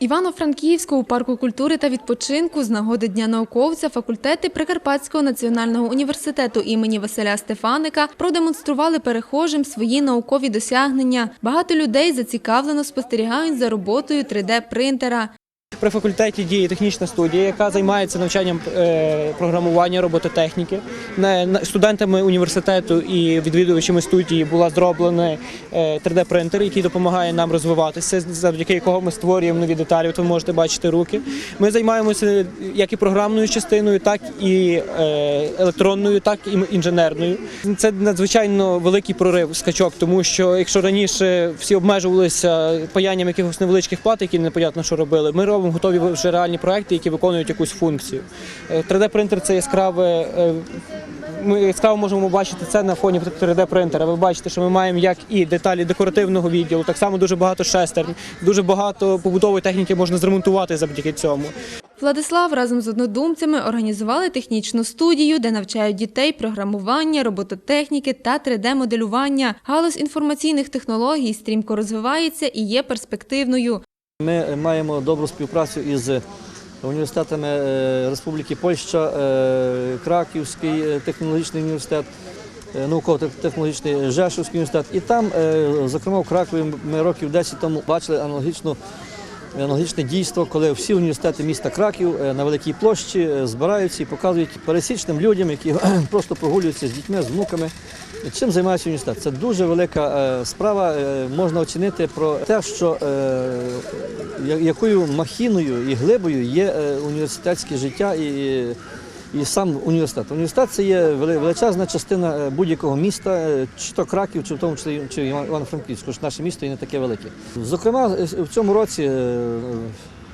Івано-Франківську у парку культури та відпочинку з нагоди Дня науковця факультети Прикарпатського національного університету імені Василя Стефаника продемонстрували перехожим свої наукові досягнення. Багато людей зацікавлено спостерігають за роботою 3D-принтера. При факультеті діє технічна студія, яка займається навчанням е, програмування робототехніки. Студентами університету і відвідувачами студії була зроблена 3D-принтер, який допомагає нам розвиватися, завдяки якого ми створюємо нові деталі. Ви можете бачити руки. Ми займаємося як і програмною частиною, так і е, електронною, так і інженерною. Це надзвичайно великий прорив скачок, тому що якщо раніше всі обмежувалися паянням якихось невеличких плат, які непонятно що робили, ми робимо готові вже реальні проекти, які виконують якусь функцію. 3D-принтер це яскраве. е, Ми яскраво можемо бачити це на фоні 3D-принтера. Ви бачите, що ми маємо як і деталі декоративного відділу, так само дуже багато шестерн, дуже багато побутової техніки можна зремонтувати завдяки цьому. Владислав разом з однодумцями організували технічну студію, де навчають дітей програмування, робототехніки та 3D-моделювання. Галузь інформаційних технологій стрімко розвивається і є перспективною. Ми маємо добру співпрацю із університетами е, Республіки Польща, е, Краківський е, технологічний університет, е, науково-технологічний Жешовський університет. І там, е, зокрема, в Кракові ми років 10 тому бачили аналогічну. Аналогічне дійство, коли всі університети міста Краків е, на великій площі е, збираються і показують пересічним людям, які просто прогулюються з дітьми, з внуками, чим займається університет. Це дуже велика е, справа. Е, Можна оцінити про те, що е, якою махіною і глибою є е, університетське життя і, і сам університет. Університет це є величезна частина е, будь-якого міста, е, чи то Краків, чи в тому числі чи Іван- Івано-Франківськ, тому що наше місто і не таке велике. Зокрема, е, в цьому році.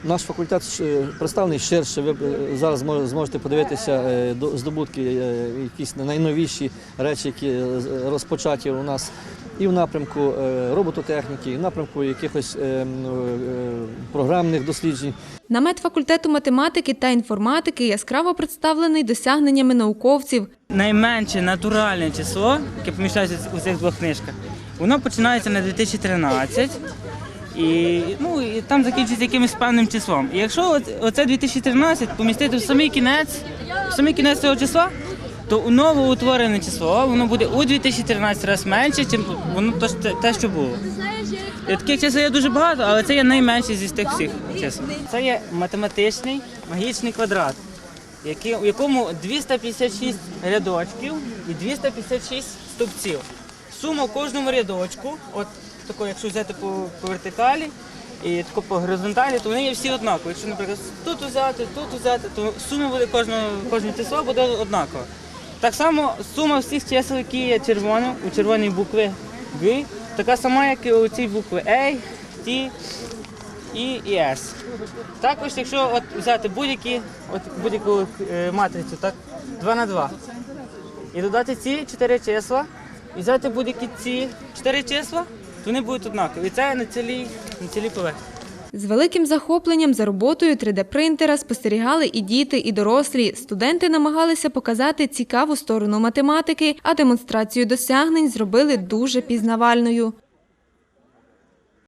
наш факультет представлений ширше. Ви зараз зможете подивитися до- здобутки, якісь найновіші речі, які розпочаті у нас і в напрямку е, робототехніки, і в напрямку якихось е, е, програмних досліджень. Намет факультету математики та інформатики яскраво представлений досягненнями науковців. найменше натуральне число, яке поміщається у цих двох книжках, воно починається на 2013 і, ну, і там закінчується якимось певним числом. І якщо оце 2013 помістити в самий кінець, в самий кінець цього числа, то у новоутворене число воно буде у 2013 раз менше, ніж воно те- що було. І таких чисел є дуже багато, але це є найменше зі тих всіх чисел. Це є математичний магічний квадрат у якому 256 рядочків і 256 стовпців. Сума в кожному рядочку, от тако, якщо взяти по, по вертикалі і тако по горизонталі, то вони є всі однакові. Якщо, наприклад, тут взяти, тут взяти, то сума буде кожного, кожне число буде однакова. Так само сума всіх чисел, які є червоним, у червоній букві Г, така сама, як і у цій букві A, T, і, і S. Також, якщо от взяти будь-які, будь-яку е, матрицю, так, 2 на 2. І додати ці 4 числа, і взяти будь-які ці 4 числа, то вони будуть однакові. І це на цілій, на цілій поверхні. З великим захопленням за роботою 3D-принтера спостерігали і діти, і дорослі. Студенти намагалися показати цікаву сторону математики, а демонстрацію досягнень зробили дуже пізнавальною.